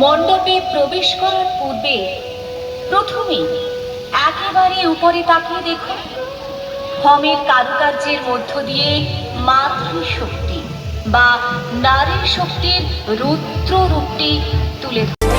মণ্ডপে প্রবেশ করার পূর্বে প্রথমেই একেবারে উপরে তাকিয়ে দেখুন। হমের কারুকার্যের মধ্য দিয়ে মাতৃশক্তি বা নারী শক্তির রুদ্র রূপটি তুলে ধরে